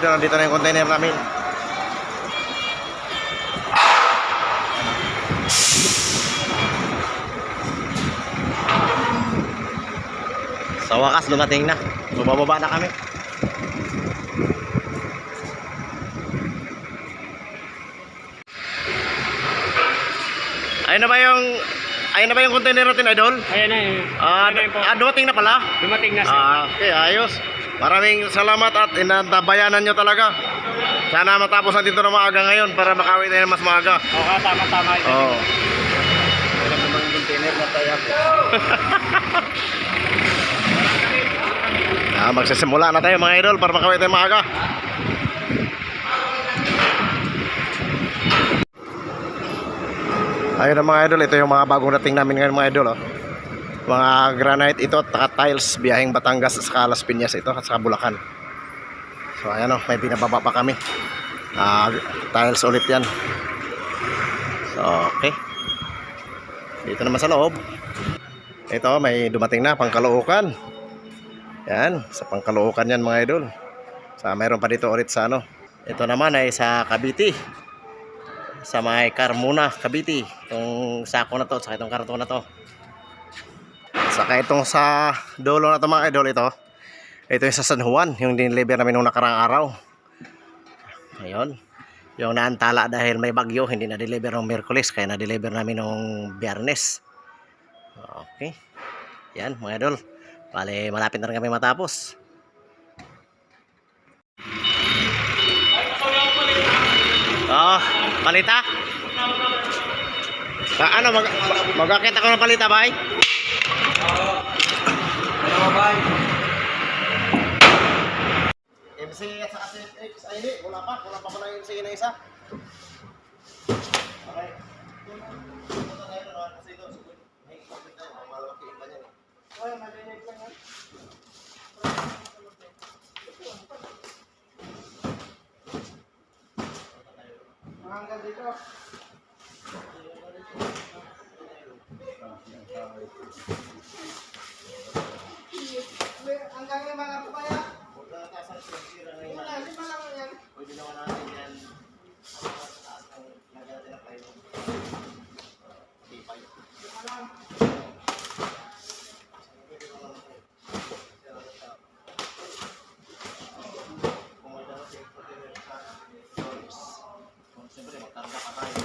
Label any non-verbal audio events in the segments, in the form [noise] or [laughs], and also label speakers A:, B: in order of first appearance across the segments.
A: Idol, nandito na yung container namin. Sa wakas, dumating na. Bumababa na kami. Ayun na ba yung Ayun na ba yung container natin, idol?
B: Ayan na yun.
A: Ah,
B: Ayan na yun po.
A: ah, dumating na pala.
B: Dumating na siya.
A: Ah, okay, ayos. Maraming salamat at inantabayanan nyo talaga. Sana matapos natin ito na maaga ngayon para makawin tayo ng mas maaga.
B: Oo, tama-tama.
A: Oo. [laughs] Ah, magsisimula na tayo mga idol para makawin tayo maaga. Ayun na mga idol, ito yung mga bagong dating namin ngayon mga idol. Oh. Mga granite ito at saka tiles biyaheng Batangas sa Calas Piñas ito at saka Bulacan. So ayan oh, may binababa pa kami. Ah, tiles ulit yan. So okay. Dito naman sa loob. Ito may dumating na pangkalookan. Yan, sa pangkalookan yan mga idol. Sa mayroon pa dito ulit sa ano. Ito naman ay sa Cavite sa may Carmona, Cavite. Itong sako na to, saka itong karton na to. Saka itong sa dulo na to mga idol ito. Ito yung sa San Juan, yung dineliver namin nung nakarang araw. Ayun. Yung naantala dahil may bagyo, hindi na-deliver nung Merkulis, kaya na-deliver namin nung Biyernes. Okay. Yan mga idol. Bale, malapit na rin kami matapos. Oh, palita? Ah, ano, mag magkakit ako ng palita, bay? MC at saka CX ay hindi, wala pa, wala pa pala yung MC na isa. Okay. Punta tayo doon, kasi doon, may kapit tayo, malaki iba niyan. Oy, malinig lang yan. Hanggang dito.
C: Hanggang yung mga papaya.
A: Huwag na taas ang sira na
C: Wala, lima lang yan.
A: Pwede naman natin yan. Ano sa taas ng lagyan natin ng plywood. Tipay.
C: Lima lang.
A: Kung may dala siya, pwede rin sa doors. Kung siyempre, magkarga ka tayo.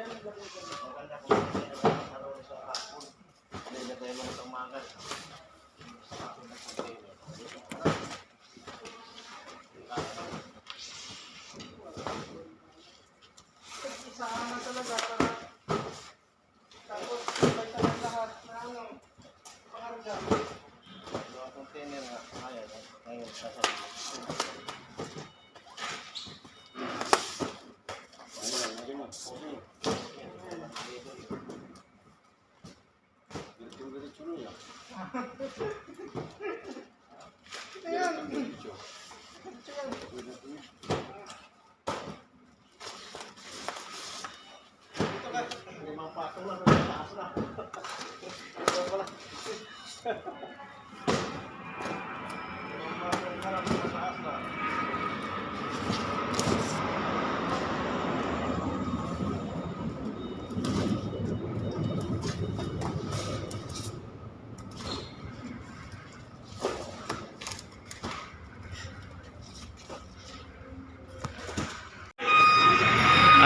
A: Maganda kung hindi na magkaroon sa hapon. Hindi tayo mga tumagal. Sa hapon na container.
C: Isahan na talaga para tapos sabay sa lahat na ano, pangarga.
A: Mga container nga, ayan, ngayon, nasa
C: Ito
A: ka, limang patong lang, taas na. [laughs] Ito pala. Limang patong ka lang, nasa taas na.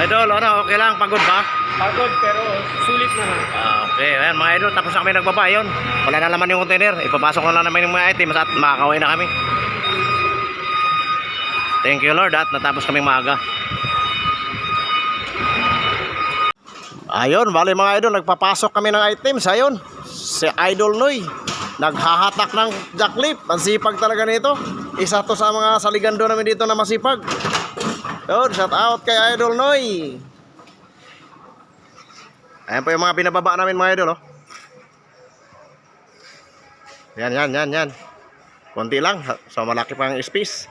A: Idol, ano, okay lang, pagod ba?
B: Pagod pero sulit naman.
A: Ah, okay, ayan mga idol, tapos na kami nagbaba yun. Wala na naman yung container, ipapasok na lang namin yung mga items at makakawin na kami. Thank you Lord at natapos kaming maaga. Ayun, bali mga idol, nagpapasok kami ng items. Ayun, si Idol Noy. Naghahatak ng jacklip. Ang sipag talaga nito. Isa to sa mga saligando namin dito na masipag. Yun, shout out kay Idol Noy. Ayan po yung mga binababa namin mga idol, oh. Yan, yan, yan, yan. Konti lang. So malaki pang space.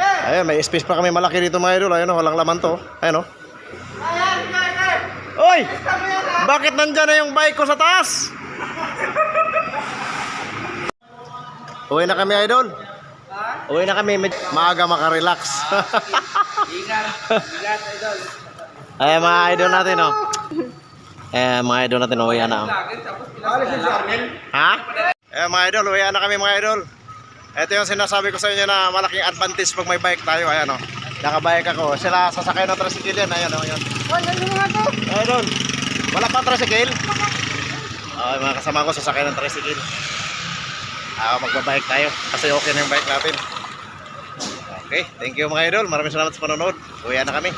A: Ayun, may space pa kami malaki dito mga idol. Ayun, oh, walang laman to. Oh.
C: Ayan, kay!
A: Oy! Bakit nandyan na yung bike ko sa taas? Uwi na kami, idol. Uwi na kami. Med- maaga makarelax.
C: Ingat! Ingat, idol!
A: Ay, mga idol natin, oh. Eh, mga idol natin, uwi na, oh. Ha? Eh, mga idol, uwi na kami, mga idol. Ito yung sinasabi ko sa inyo na malaking advantage pag may bike tayo. Ayan, oh. Nakabike ako. Sila sasakay ng tricycle yan. Ayan, oh, yan.
C: Ay, ano nga to?
A: Idol, wala pa tricycle? Okay, mga kasama ko sasakay ng tricycle. Ah, magbabike tayo kasi okay na yung bike natin. Okay, thank you mga idol. Maraming salamat sa panonood. Uwi na kami.